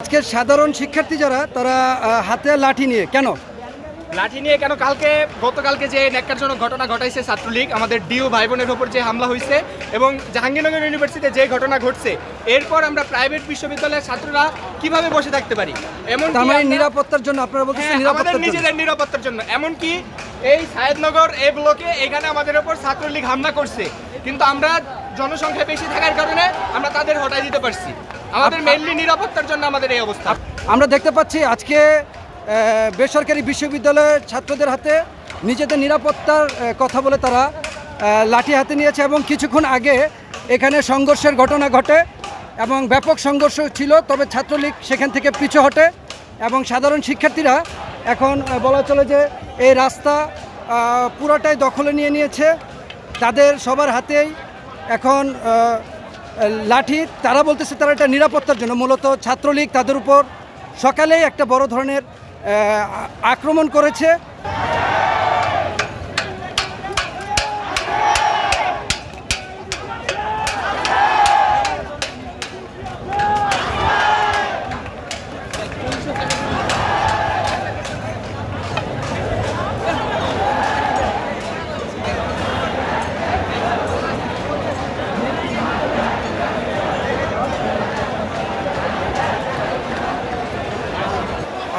আজকে সাধারণ শিক্ষার্থী যারা তারা হাতে লাঠি নিয়ে কেন? লাঠি নিয়ে কেন? কালকে গতকালকে যে ন্যাক্কারজনক ঘটনা ঘটাইছে ছাত্রলীগ আমাদের ডিও ভাই বোনের ওপর যে হামলা হয়েছে এবং জাহাঙ্গীরনগর ইউনিভার্সিটিতে যে ঘটনা ঘটছে এরপর আমরা প্রাইভেট বিশ্ববিদ্যালয়ের ছাত্ররা কীভাবে বসে থাকতে পারি? এমন মানে নিরাপত্তার জন্য আপনারা বলতেছেন হ্যাঁ, আমাদের নিরাপত্তার জন্য। নিজেদের নিরাপত্তার জন্য। এমনকি এই সায়েদনগর এই ব্লকে এখানে আমাদের ওপর ছাত্রলীগ হামলা করছে। কিন্তু আমরা জনসংখ্যা বেশি থাকার কারণে আমরা তাদের হটাই দিতে পারছি। আমাদের মেনলি নিরাপত্তার জন্য আমাদের এই অবস্থা। আমরা দেখতে পাচ্ছি আজকে বেসরকারি বিশ্ববিদ্যালয়ের ছাত্রদের হাতে নিজেদের নিরাপত্তার কথা বলে তারা লাঠি হাতে নিয়েছে এবং কিছুক্ষণ আগে এখানে সংঘর্ষের ঘটনা ঘটে এবং ব্যাপক সংঘর্ষ ছিল, তবে ছাত্রলীগ সেখান থেকে পিছু হটে এবং সাধারণ শিক্ষার্থীরা এখন বলা চলে যে এই রাস্তা পুরোটাই দখলে নিয়ে নিয়েছে। তাদের সবার হাতেই এখন লাঠি, তারা বলতেছে তারা এটা নিরাপত্তার জন্য। মূলত ছাত্রলীগ তাদের উপর সকালেই একটা বড় ধরনের আক্রমণ করেছে।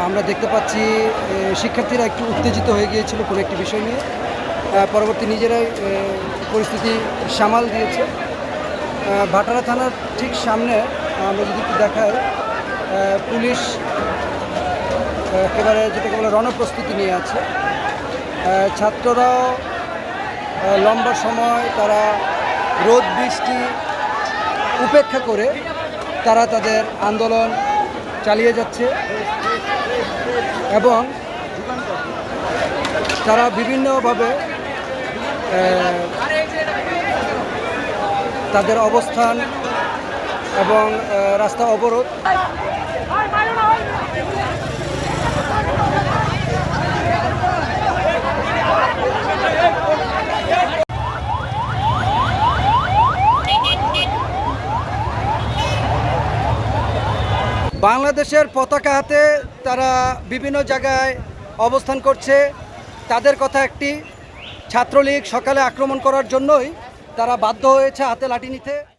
আমরা দেখতে পাচ্ছি শিক্ষার্থীরা একটু উত্তেজিত হয়ে গিয়েছিল কোনো একটি বিষয় নিয়ে। পরবর্তী নিজেরাই পরিস্থিতি সামাল দিয়েছে। ভাটারা থানার ঠিক সামনে আমরা যদি একটু দেখাই পুলিশ একেবারে যেটাকে বলে রণপ্রস্তুতি নিয়ে আছে। ছাত্ররাও লম্বা সময় তারা রোদ বৃষ্টি উপেক্ষা করে তারা তাদের আন্দোলন চালিয়ে যাচ্ছে। এবং তারা বিভিন্নভাবে তাদের অবস্থান এবং রাস্তা অবরোধ বাংলাদেশের পতাকা হাতে তারা বিভিন্ন জায়গায় অবস্থান করছে। তাদের কথা একটি, ছাত্রলীগ সকালে আক্রমণ করার জন্যই তারা বাধ্য হয়েছে হাতে লাঠি নিতে।